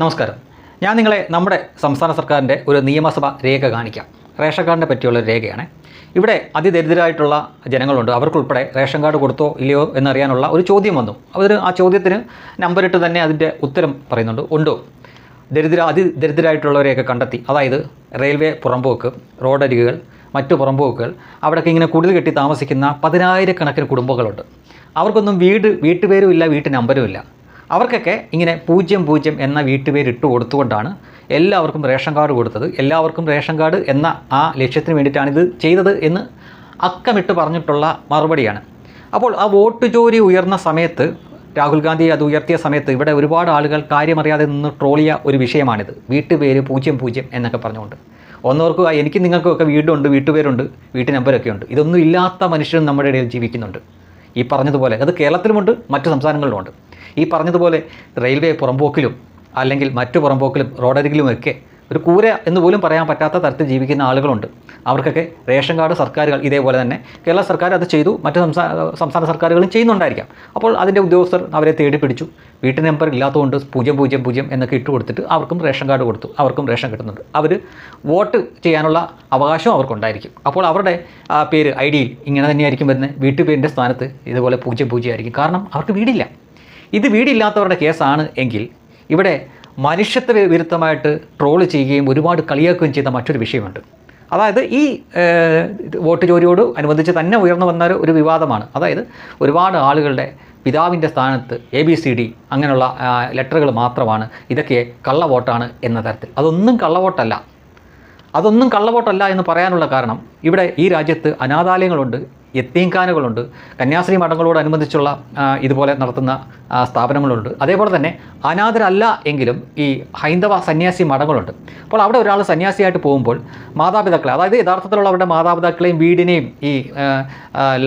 നമസ്കാരം. ഞാൻ നിങ്ങളെ നമ്മുടെ സംസ്ഥാന സർക്കാരിന്റെ ഒരു നിയമസഭ രേഖ കാണിക്കാം. റേഷൻ കാർഡിനെ പറ്റിയുള്ള ഒരു രേഖയാണ്. ഇവിടെ അതിദരിദ്രരായിട്ടുള്ള ജനങ്ങളുണ്ട്. അവർക്കുൾപ്പെടെ റേഷൻ കാർഡ് കൊടുത്തോ ഇല്ലയോ എന്നറിയാനുള്ള ഒരു ചോദ്യം വന്നു. അവർ ആ ചോദ്യത്തിന് നമ്പറിട്ട് തന്നെ അതിന്റെ ഉത്തരം പറയുന്നുണ്ട്. ഉണ്ടോ? ദരിദ്ര അതിദരിദ്രരായിട്ടുള്ളവരെയൊക്കെ കണ്ടെത്തി. അതായത് റെയിൽവേ പുറമ്പോക്ക് റോഡരികുകൾ മറ്റു പുറമ്പോക്കുകൾ അവിടെയൊക്കെ ഇങ്ങനെ കുടിൽ കെട്ടി താമസിക്കുന്ന പതിനായിരക്കണക്കിന് കുടുംബങ്ങളുണ്ട്. അവർക്കൊന്നും വീട് വീട്ടുപേരും ഇല്ല വീട്ടു നമ്പരും ഇല്ല. അവർക്കൊക്കെ ഇങ്ങനെ പൂജ്യം പൂജ്യം എന്ന വീട്ടുപേര് ഇട്ട് കൊടുത്തുകൊണ്ടാണ് എല്ലാവർക്കും റേഷൻ കാർഡ് കൊടുത്തത്. എല്ലാവർക്കും റേഷൻ കാർഡ് എന്ന ആ ലക്ഷ്യത്തിന് വേണ്ടിയിട്ടാണ് ഇത് ചെയ്തത് എന്ന് അക്കമിട്ട് പറഞ്ഞിട്ടുള്ള മറുപടിയാണ്. അപ്പോൾ ആ വോട്ട് ജോലി ഉയർന്ന സമയത്ത് രാഹുൽ ഗാന്ധി അത് ഉയർത്തിയ സമയത്ത് ഇവിടെ ഒരുപാട് ആളുകൾ കാര്യമറിയാതെ നിന്ന് ട്രോളിയ ഒരു വിഷയമാണിത്. വീട്ടുപേര് പൂജ്യം പൂജ്യം എന്നൊക്കെ പറഞ്ഞുകൊണ്ട്. ഒന്നോർക്കുക എനിക്ക് നിങ്ങൾക്കൊക്കെ വീടുണ്ട് വീട്ടുപേരുണ്ട് വീട്ടു നമ്പരൊക്കെ ഉണ്ട്. ഇതൊന്നും ഇല്ലാത്ത മനുഷ്യരും നമ്മുടെ ഇടയിൽ ജീവിക്കുന്നുണ്ട്. ഈ പറഞ്ഞതുപോലെ അത് കേരളത്തിലുമുണ്ട് മറ്റു സംസ്ഥാനങ്ങളിലുമുണ്ട്. ഈ പറഞ്ഞതുപോലെ റെയിൽവേ പുറമ്പോക്കിലും അല്ലെങ്കിൽ മറ്റു പുറമ്പോക്കിലും റോഡരികിലുമൊക്കെ ഒരു കൂര എന്ന് പോലും പറയാൻ പറ്റാത്ത തരത്തിൽ ജീവിക്കുന്ന ആളുകളുണ്ട്. അവർക്കൊക്കെ റേഷൻ കാർഡ് സർക്കാരുകൾ ഇതേപോലെ തന്നെ കേരള സർക്കാർ അത് ചെയ്തു മറ്റ് സംസ്ഥാന സർക്കാരുകളും ചെയ്യുന്നുണ്ടായിരിക്കാം. അപ്പോൾ അതിന്റെ ഉദ്യോഗസ്ഥർ അവരെ തേടി പിടിച്ചു. വീട്ടു നമ്പർ ഇല്ലാത്തതുകൊണ്ട് പൂജ്യം പൂജ്യം പൂജ്യം എന്നൊക്കെ ഇട്ട് കൊടുത്തിട്ട് അവർക്കും റേഷൻ കാർഡ് കൊടുത്തു. അവർക്കും റേഷൻ കിട്ടുന്നുണ്ട്. അവർ വോട്ട് ചെയ്യാനുള്ള അവകാശവും അവർക്കുണ്ടായിരിക്കും. അപ്പോൾ അവരുടെ പേര് ഐ ഡിയിൽ ഇങ്ങനെ തന്നെയായിരിക്കും വരുന്നത്. വീട്ടുപേരിന്റെ സ്ഥാനത്ത് ഇതുപോലെ പൂജ്യം പൂജ്യം ആയിരിക്കും. കാരണം അവർക്ക് വീടില്ല. ഇത് വീടില്ലാത്തവരുടെ കേസാണ് എങ്കിൽ ഇവിടെ മനുഷ്യത്വ വിരുദ്ധമായിട്ട് ട്രോൾ ചെയ്യുകയും ഒരുപാട് കളിയാക്കുകയും ചെയ്ത മറ്റൊരു വിഷയമുണ്ട്. അതായത് ഈ വോട്ട് ചോരിയോട് അനുബന്ധിച്ച് തന്നെ ഉയർന്നു വന്ന ഒരു- വിവാദമാണ്. അതായത് ഒരുപാട് ആളുകളുടെ പിതാവിന്റെ സ്ഥാനത്ത് എ ബി സി ഡി അങ്ങനെയുള്ള ലെറ്ററുകൾ മാത്രമാണ്. ഇതൊക്കെ കള്ള വോട്ടാണ് എന്ന തരത്തിൽ. അതൊന്നും കള്ള വോട്ടല്ല. അതൊന്നും കള്ള കള്ളവോട്ടല്ല എന്ന് പറയാനുള്ള കാരണം ഇവിടെ ഈ രാജ്യത്ത് അനാഥാലയങ്ങളുണ്ട് യത്തീംഖാനുകളുണ്ട് കന്യാസ്ത്രീ മഠങ്ങളോടനുബന്ധിച്ചുള്ള ഇതുപോലെ നടത്തുന്ന സ്ഥാപനങ്ങളുണ്ട്. അതേപോലെ തന്നെ അനാഥരല്ല എങ്കിലും ഈ ഹൈന്ദവ സന്യാസി മഠങ്ങളുണ്ട്. അപ്പോൾ അവിടെ ഒരാൾ സന്യാസിയായിട്ട് പോകുമ്പോൾ മാതാപിതാക്കളെ അതായത് യഥാർത്ഥത്തിലുള്ള അവരുടെ മാതാപിതാക്കളെയും വീടിനെയും ഈ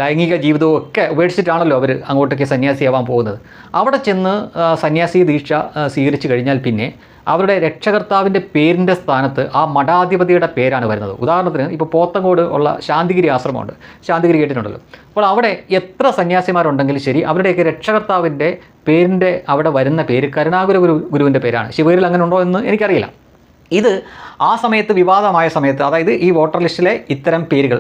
ലൈംഗിക ജീവിതവും ഒക്കെ ഉപേക്ഷിച്ചിട്ടാണല്ലോ അവർ അങ്ങോട്ടേക്ക് സന്യാസിയാവാൻ പോകുന്നത്. അവിടെ ചെന്ന് സന്യാസി ദീക്ഷ സ്വീകരിച്ചു കഴിഞ്ഞാൽ പിന്നെ അവരുടെ രക്ഷകർത്താവിന്റെ പേരിന്റെ സ്ഥാനത്ത് ആ മഠാധിപതിയുടെ പേരാണ് വരുന്നത്. ഉദാഹരണത്തിന് ഇപ്പോൾ പോത്തങ്കോട് ഉള്ള ശാന്തിഗിരി ആശ്രമമുണ്ട്. ശാന്തിഗിരി കേട്ടിട്ടുണ്ടല്ലോ അപ്പോൾ അവിടെ എത്ര സന്യാസിമാരുണ്ടെങ്കിലും ശരി അവരുടെയൊക്കെ രക്ഷകർത്താവിന്റെ പേരിന്റെ അവിടെ വരുന്ന പേര് കരുണാകുര ഗുരു ഗുരുവിന്റെ പേരാണ്. ശിവേരിൽ അങ്ങനെ ഉണ്ടോ എന്ന് എനിക്കറിയില്ല. ഇത് ആ സമയത്ത് വിവാദമായ സമയത്ത് അതായത് ഈ വോട്ടർ ലിസ്റ്റിലെ ഇത്തരം പേരുകൾ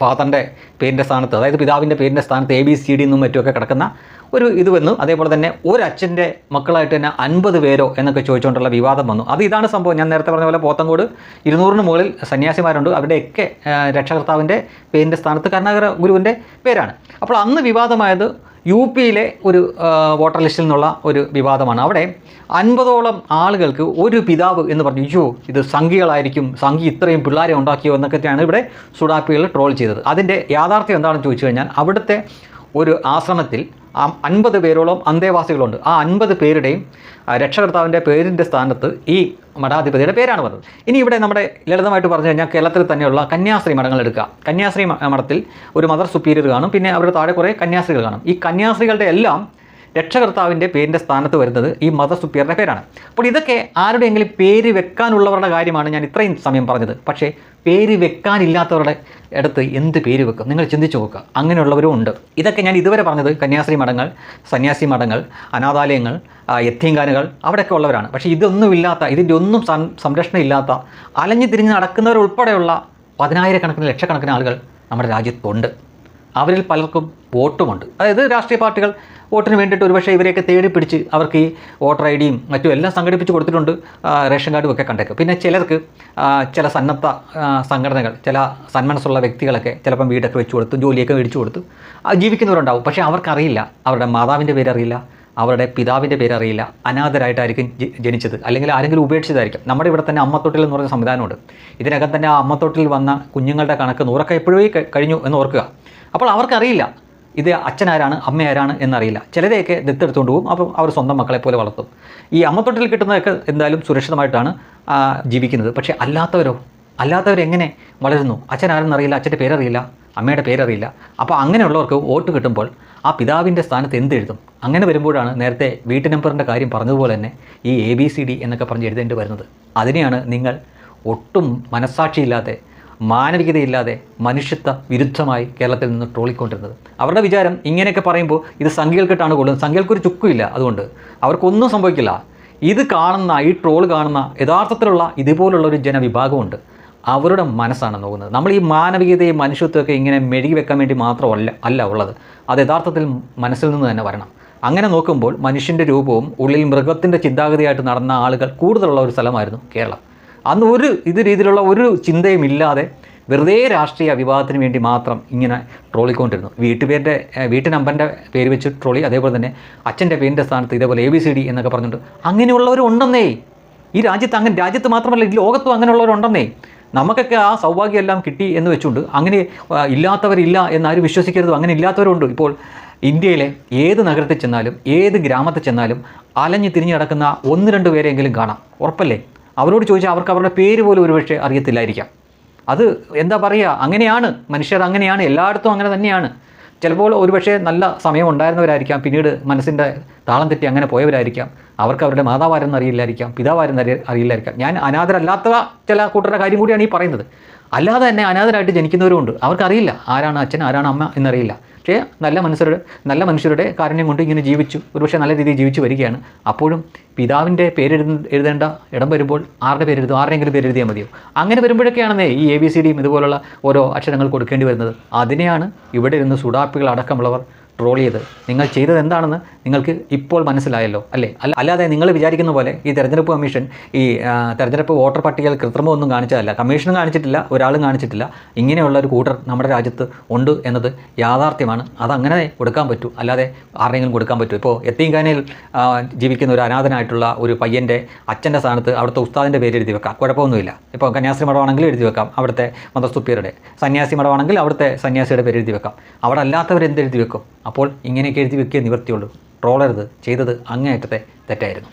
ഫാദറിന്റെ പേരിന്റെ സ്ഥാനത്ത് അതായത് പിതാവിന്റെ പേരിന്റെ സ്ഥാനത്ത് എ ബി സി ഡി എന്നും മറ്റുമൊക്കെ കിടക്കുന്ന ഒരു ഇത് വന്നു അതേപോലെ തന്നെ ഒരു ഒരച്ഛന്റെ മക്കളായിട്ട് തന്നെ അൻപത് പേരോ എന്നൊക്കെ ചോദിച്ചുകൊണ്ടുള്ള വിവാദം വന്നു. അത് ഇതാണ് സംഭവം. ഞാൻ നേരത്തെ പറഞ്ഞ പോലെ പോത്തങ്കോട് ഇരുന്നൂറിന് മുകളിൽ സന്യാസിമാരുണ്ട്. അവരുടെയൊക്കെ രക്ഷകർത്താവിന്റെ പേരിന്റെ സ്ഥാനത്ത് കരുണാകര ഗുരുവിന്റെ പേരാണ്. അപ്പോൾ അന്ന് വിവാദമായത് യു പിയിലെ ഒരു വോട്ടർ ലിസ്റ്റിൽ നിന്നുള്ള ഒരു വിവാദമാണ്. അവിടെ അൻപതോളം ആളുകൾക്ക് ഒരു പിതാവ് എന്ന് പറഞ്ഞു അയ്യോ ഇത് സംഘികളായിരിക്കും സംഘി ഇത്രയും പിള്ളേരെ ഉണ്ടാക്കിയോ എന്നൊക്കെയാണ് ഇവിടെ സുഡാപ്പികൾ ട്രോൾ ചെയ്തത്. അതിന്റെ യാഥാർത്ഥ്യം എന്താണെന്ന് ചോദിച്ചു കഴിഞ്ഞാൽ അവിടുത്തെ ഒരു ആശ്രമത്തിൽ അൻപത് പേരോളം അന്തേവാസികളുണ്ട്. ആ അൻപത് പേരുടെയും രക്ഷകർത്താവിന്റെ പേരിന്റെ സ്ഥാനത്ത് ഈ മഠാധിപതിയുടെ പേരാണ് പറഞ്ഞത് ഇനി ഇവിടെ നമ്മുടെ ലളിതമായിട്ട് പറഞ്ഞു കഴിഞ്ഞാൽ കേരളത്തിൽ തന്നെയുള്ള കന്യാസ്ത്രീ മഠങ്ങൾ എടുക്കുക. കന്യാസ്ത്രീ മഠത്തിൽ ഒരു മദർ സുപ്പീരിയർ കാണും. പിന്നെ അവരുടെ താഴെ കുറേ കന്യാസ്ത്രീകൾ കാണും. ഈ കന്യാസ്ത്രീകളുടെ എല്ലാം രക്ഷകർത്താവിന്റെ പേരിന്റെ സ്ഥാനത്ത് വരുന്നത് ഈ മദർ സുപ്പിയറുടെ പേരാണ്. അപ്പോൾ ഇതൊക്കെ ആരുടെയെങ്കിലും പേര് വെക്കാനുള്ളവരുടെ കാര്യമാണ് ഞാൻ ഇത്രയും സമയം പറഞ്ഞത്. പക്ഷേ പേര് വെക്കാനില്ലാത്തവരുടെ അടുത്ത് എന്ത് പേര് വെക്കും? നിങ്ങൾ ചിന്തിച്ചു നോക്കുക. അങ്ങനെയുള്ളവരും ഉണ്ട്. ഇതൊക്കെ ഞാൻ ഇതുവരെ പറഞ്ഞത് കന്യാസ്ത്രീ മഠങ്ങൾ സന്യാസി മഠങ്ങൾ അനാഥാലയങ്ങൾ യത്തീങ്കാനുകൾ അവിടെയൊക്കെ ഉള്ളവരാണ്. പക്ഷേ ഇതൊന്നുമില്ലാത്ത ഇതിന്റെ ഒന്നും സംരക്ഷണം ഇല്ലാത്ത അലഞ്ഞു തിരിഞ്ഞ് നടക്കുന്നവരുൾപ്പെടെയുള്ള പതിനായിരക്കണക്കിന് ലക്ഷക്കണക്കിന് ആളുകൾ നമ്മുടെ രാജ്യത്തുണ്ട്. അവരിൽ പലർക്കും വോട്ടുമുണ്ട്. അതായത് രാഷ്ട്രീയ പാർട്ടികൾ വോട്ടിന് വേണ്ടിയിട്ട് ഒരുപക്ഷെ ഇവരെയൊക്കെ തേടി പിടിച്ച് അവർക്ക് ഈ വോട്ടർ ഐ ഡിയും മറ്റും എല്ലാം സംഘടിപ്പിച്ച് കൊടുത്തിട്ടുണ്ട് റേഷൻ കാർഡും ഒക്കെ കണ്ടേക്കും. പിന്നെ ചിലർക്ക് ചില സന്നദ്ധ സംഘടനകൾ ചില സന്മനസ്സുള്ള വ്യക്തികളൊക്കെ ചിലപ്പം വീടൊക്കെ വെച്ച് കൊടുത്ത് ജോലിയൊക്കെ മേടിച്ചു കൊടുത്ത് ജീവിക്കുന്നവരുണ്ടാവും. പക്ഷേ അവർക്കറിയില്ല. അവരുടെ മാതാവിന്റെ പേരറിയില്ല. അവരുടെ പിതാവിന്റെ പേരറിയില്ല. അനാഥരായിട്ടായിരിക്കും ജനിച്ചത്. അല്ലെങ്കിൽ ആരെങ്കിലും ഉപേക്ഷിച്ചതായിരിക്കും. നമ്മുടെ ഇവിടെ തന്നെ അമ്മത്തൊട്ടിൽ എന്ന് പറയുന്ന സംവിധാനമുണ്ട്. ഇതിനകം തന്നെ ആ അമ്മത്തൊട്ടിൽ വന്ന കുഞ്ഞുങ്ങളുടെ കണക്ക് നൂറൊക്കെ എപ്പോഴേ കഴിഞ്ഞു എന്ന് ഓർക്കുക. അപ്പോൾ അവർക്കറിയില്ല ഇത് അച്ഛനാരാണ് അമ്മയാരാണ് എന്നറിയില്ല. ചിലരെയൊക്കെ ദത്തെടുത്തുകൊണ്ട് പോകും അപ്പോൾ അവർ സ്വന്തം മക്കളെ പോലെ വളർത്തും. ഈ അമ്മത്തൊട്ടിൽ കിട്ടുന്നതൊക്കെ എന്തായാലും സുരക്ഷിതമായിട്ടാണ് ജീവിക്കുന്നത്. പക്ഷേ അല്ലാത്തവരോ? അല്ലാത്തവരെങ്ങനെ വളരുന്നു? അച്ഛനാരെന്നറിയില്ല അച്ഛന്റെ പേരറിയില്ല അമ്മയുടെ പേരറിയില്ല. അപ്പോൾ അങ്ങനെയുള്ളവർക്ക് വോട്ട് കിട്ടുമ്പോൾ ആ പിതാവിന്റെ സ്ഥാനത്ത് എന്ത് എഴുതും? അങ്ങനെ വരുമ്പോഴാണ് നേരത്തെ വീട്ടു നമ്പറിന്റെ കാര്യം പറഞ്ഞതുപോലെ തന്നെ ഈ എ ബി സി ഡി എന്നൊക്കെ പറഞ്ഞ് എഴുതേണ്ടി വരുന്നത്. അതിനെയാണ് നിങ്ങൾ ഒട്ടും മനസ്സാക്ഷിയില്ലാതെ മാനവികതയില്ലാതെ മനുഷ്യത്വ വിരുദ്ധമായി കേരളത്തിൽ നിന്ന് ട്രോളിക്കൊണ്ടിരുന്നത്. അവരുടെ വിചാരം ഇങ്ങനെയൊക്കെ പറയുമ്പോൾ ഇത് സംഖ്യകൾക്കിട്ടാണ് കൊള്ളുന്നത്. സംഖ്യകൾക്കൊരു ചുക്കുമില്ല അതുകൊണ്ട് അവർക്കൊന്നും സംഭവിക്കില്ല. ഇത് കാണുന്ന ഈ ട്രോൾ കാണുന്ന യഥാർത്ഥത്തിലുള്ള ഇതുപോലുള്ള ഒരു ജനവിഭാഗമുണ്ട്. അവരുടെ മനസ്സാണ് നോക്കുന്നത്. നമ്മൾ ഈ മാനവികതയും മനുഷ്യത്വമൊക്കെ ഇങ്ങനെ മെഴുകി വെക്കാൻ വേണ്ടി മാത്രമല്ല അല്ല ഉള്ളത്. അത് യഥാർത്ഥത്തിൽ മനസ്സിൽ നിന്ന് തന്നെ വരണം. അങ്ങനെ നോക്കുമ്പോൾ മനുഷ്യന്റെ രൂപവും ഉള്ളിൽ മൃഗത്തിന്റെ ചിന്താഗതിയായിട്ട് നടന്ന ആളുകൾ കൂടുതലുള്ള ഒരു സ്ഥലമായിരുന്നു കേരളം. അന്ന് ഒരു ഇത് രീതിയിലുള്ള ഒരു ചിന്തയും ഇല്ലാതെ വെറുതെ രാഷ്ട്രീയ വിവാദത്തിന് വേണ്ടി മാത്രം ഇങ്ങനെ ട്രോളിക്കൊണ്ടിരുന്നു. വീട്ടുപേരുടെ ഏഹ്, വീട്ടു നമ്പറിന്റെ പേര് വെച്ച് ട്രോളി അതേപോലെ തന്നെ അച്ഛന്റെ പേരിന്റെ സ്ഥാനത്ത് ഇതേപോലെ എ ബി സി ഡി എന്നൊക്കെ പറഞ്ഞിട്ട് അങ്ങനെയുള്ളവരുണ്ടെന്നേ ഈ രാജ്യത്ത് അങ്ങനെ രാജ്യത്ത് മാത്രമല്ല ഈ ലോകത്തും അങ്ങനെയുള്ളവരുണ്ടെന്നേ നമുക്കൊക്കെ ആ സൗഭാഗ്യമെല്ലാം കിട്ടി എന്ന് വെച്ചുകൊണ്ട് അങ്ങനെ ഇല്ലാത്തവരില്ല എന്നാരും വിശ്വസിക്കരുത്. അങ്ങനെ ഇല്ലാത്തവരുണ്ട്. ഇപ്പോൾ ഇന്ത്യയിലെ ഏത് നഗരത്തിൽ ചെന്നാലും ഏത് ഗ്രാമത്തിൽ ചെന്നാലും അലഞ്ഞ് തിരിഞ്ഞ് നടക്കുന്ന ഒന്ന് രണ്ട് പേരെങ്കിലും കാണാം. ഉറപ്പല്ലേ? അവരോട് ചോദിച്ചാൽ അവർക്ക് അവരുടെ പേര് പോലും ഒരുപക്ഷെ അറിയത്തില്ലായിരിക്കാം. അത് എന്താ പറയുക? അങ്ങനെയാണ്. മനുഷ്യർ അങ്ങനെയാണ്. എല്ലായിടത്തും അങ്ങനെ തന്നെയാണ്. ചിലപ്പോൾ ഒരുപക്ഷെ നല്ല സമയം ഉണ്ടായിരുന്നവരായിരിക്കാം. പിന്നീട് മനസ്സിന്റെ താളം തെറ്റി അങ്ങനെ പോയവരായിരിക്കാം. അവർക്ക് അവരുടെ മാതാവാരെന്ന് അറിയില്ലായിരിക്കാം. പിതാവാരെന്ന് അറിയ അറിയില്ലായിരിക്കാം. ഞാൻ അനാഥരല്ലാത്ത ചില കൂട്ടരുടെ കാര്യം കൂടിയാണ് ഈ പറയുന്നത്. അല്ലാതെ തന്നെ അനാഥരായിട്ട് ജനിക്കുന്നവരുമുണ്ട്. അവർക്കറിയില്ല ആരാണ് അച്ഛൻ ആരാണ് അമ്മ എന്നറിയില്ല. പക്ഷേ നല്ല മനുഷ്യരുടെ നല്ല മനുഷ്യരുടെ കാരുണ്യം കൊണ്ട് ഇങ്ങനെ ജീവിച്ചു ഒരുപക്ഷെ നല്ല രീതിയിൽ ജീവിച്ചു വരികയാണ്. അപ്പോഴും പിതാവിന്റെ പേര് എഴുതേണ്ട ഇടം വരുമ്പോൾ ആരുടെ പേരെഴുതും ആരുടെയെങ്കിലും പേര് എഴുതിയാൽ മതിയോ? അങ്ങനെ വരുമ്പോഴൊക്കെയാണെന്നേ ഈ എ ബി സി ഡിയും ഇതുപോലുള്ള ഓരോ അക്ഷരങ്ങൾ കൊടുക്കേണ്ടി വരുന്നത്. അതിനെയാണ് ഇവിടെ ഇരുന്ന് സുഡാപ്പികൾ അടക്കമുള്ളവർ ട്രോൾ ചെയ്ത്. നിങ്ങൾ ചെയ്തത് എന്താണെന്ന് നിങ്ങൾക്ക് ഇപ്പോൾ മനസ്സിലായല്ലോ അല്ലേ? അല്ല അല്ലാതെ നിങ്ങൾ വിചാരിക്കുന്ന പോലെ ഈ തെരഞ്ഞെടുപ്പ് കമ്മീഷൻ ഈ തെരഞ്ഞെടുപ്പ് വോട്ടർ പട്ടികയിൽ കൃത്രിമമൊന്നും കാണിച്ചതല്ല. കമ്മീഷനും കാണിച്ചിട്ടില്ല ഒരാളും കാണിച്ചിട്ടില്ല. ഇങ്ങനെയുള്ള ഒരു കൂട്ടർ നമ്മുടെ രാജ്യത്ത് ഉണ്ട് എന്നത് യാഥാർത്ഥ്യമാണ്. അതങ്ങനെ കൊടുക്കാൻ പറ്റൂ. അല്ലാതെ ആരുടെയെങ്കിലും കൊടുക്കാൻ പറ്റൂ. ഇപ്പോൾ എത്തീങ്കാനയിൽ ജീവിക്കുന്ന ഒരു അനാഥനായിട്ടുള്ള ഒരു പയ്യന്റെ അച്ഛന്റെ സ്ഥാനത്ത് അവിടുത്തെ ഉസ്താദിന്റെ പേര് എഴുതി വെക്കാം. കുഴപ്പമൊന്നുമില്ല. ഇപ്പോൾ കന്യാസ്ത്രീ മഠമാണെങ്കിൽ എഴുതി വെക്കാം അവിടുത്തെ മതസ്തുപ്പിയരുടെ സന്യാസി മഠമാണെങ്കിൽ അവിടുത്തെ സന്യാസിയുടെ പേര് എഴുതി വെക്കാം. അവിടെ അല്ലാത്തവരെന്ത് എഴുതി വെക്കും? അപ്പോൾ ഇങ്ങനെയൊക്കെ എഴുതി വെക്കേ നിവർത്തിയുള്ളൂ ട്രോളരുത്. ചെയ്തത് അങ്ങേയറ്റത്തെ തെറ്റായിരുന്നു.